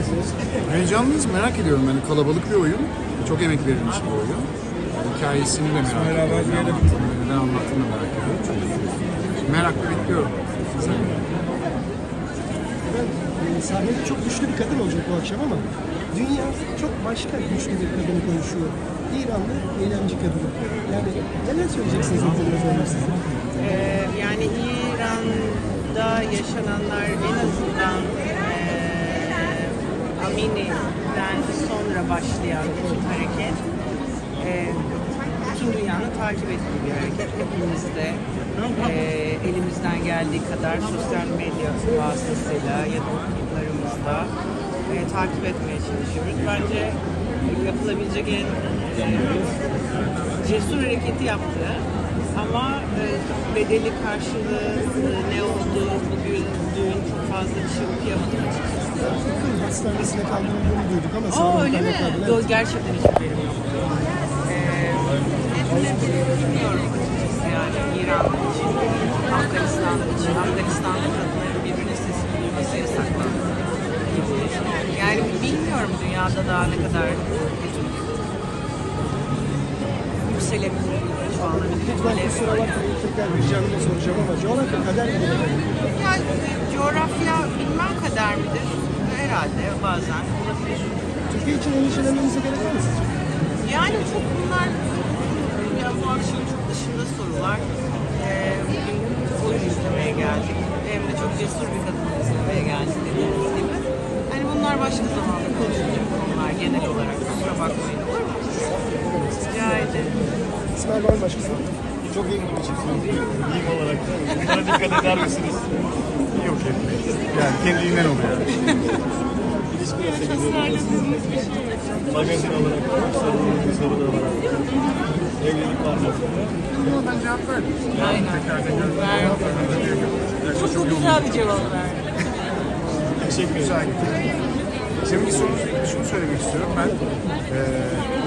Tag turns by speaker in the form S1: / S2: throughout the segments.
S1: isterseniz.
S2: Heyecanlıyız, merak ediyorum. Yani kalabalık bir oyun. Çok emek verilmiş bir oyun. Yani hikayesini de merak ediyorum. Ne anlattığını, neden anlattığını merak ediyorum. Çok merakla bekliyorum. Sen?
S1: Ben e, sahnede çok güçlü bir kadın olacak bu akşam ama dünya çok başka güçlü bir kadını konuşuyor. İranlı eylemci kadını. Yani neler söyleyeceksiniz bu konuda sonra size?
S3: Ee, yani İran'da yaşananlar en azından Amini'den sonra başlayan bir hareket ee, bütün dünyanın takip ettiği bir hareket. Hepimiz de ee, elimizden geldiği kadar sosyal medya vasıtasıyla ya da okullarımızda ee, takip etmeye çalışıyoruz. Bence yapılabilecek en cesur hareketi yaptı. Ama e, bedeli karşılığı e, ne oldu bugün dün çok fazla bir şey okuyamadım açıkçası.
S1: Akıl hastanesine kaldırıldığını duyduk ama
S3: Aa
S1: sağlık
S3: öyle mi?
S1: kaynaklarıyla-
S3: Yo, gerçekten hiç haberim yoktu. Ee, bilmiyorum açıkçası yani İran için, Afganistan için, Afganistan'da kadınların birbirinin sesini duyması yasaklandı. gibi. Yani bilmiyorum dünyada daha ne kadar
S1: Lütfen kusura bakmayın tekrar vicdanımda soracağım ama coğrafya kader mi?
S3: Yani coğrafya bilmem kader midir? Herhalde bazen olabilir.
S1: Türkiye için endişelenmenize gerek var mı sizce?
S3: Yani çok bunlar ya bu akşam çok dışında sorular. Ee, bugün oyun izlemeye geldik. Hem de çok cesur bir kadın izlemeye geldik dediğiniz gibi. Hani bunlar başka zamanda konuşulacak konular genel olarak. Kusura bakmayın olur mu? Rica ederim.
S1: İsmail var mı başka soru?
S4: Çok iyi bir çiftsiniz. Giyim olarak da. Buna dikkat eder misiniz?
S2: Yok etmeyiz. Yani kendiliğinden oluyor.
S4: İlişki nasıl gidiyor? Magazin olarak, sorunun bir soru da var. Evlilik var mı?
S2: Ama ben cevap verdim.
S3: Aynen.
S2: Tekrar tekrar
S3: Verdim.
S2: yok.
S3: Çok,
S2: çok
S3: güzel bir cevap verdi.
S2: Teşekkür güzel Senin bir sorun şunu söylemek istiyorum. Ben eee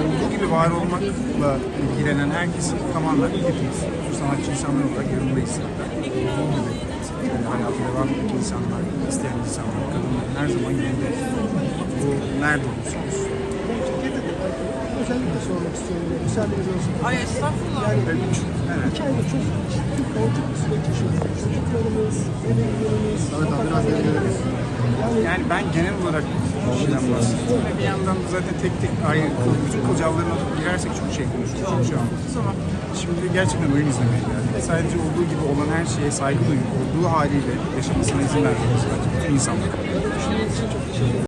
S2: olduğu gibi var olmakla ilgilenen herkesin tamamen hepimiz şu sanatçı insanlar olarak yanındayız. Olduğu gibi yani hayatı devam eden insanlar, isteyen insanlar, kadınların her zaman yanındayız. Bu nerede
S1: de özellikle sormak istiyorum. Müsaadeniz olsun.
S3: Ay estağfurullah.
S1: Yani
S2: evet.
S1: iki ayda çok ciddi kaotik bir süreç yaşıyoruz. Çocuklarımız, emeklerimiz, sokaklarımız. Yani
S2: Yani ben genel olarak şeyden bahsediyorum. Ve bir yandan da zaten tek tek ayrı bütün kılcallarına girersek çok şey konuşuruz, çok şey anlatırız ama şimdi gerçekten oyun izlemeye geldik. Sadece olduğu gibi olan her şeye saygı duyup olduğu haliyle yaşamasına izin vermemiz lazım. Bütün
S1: ederim.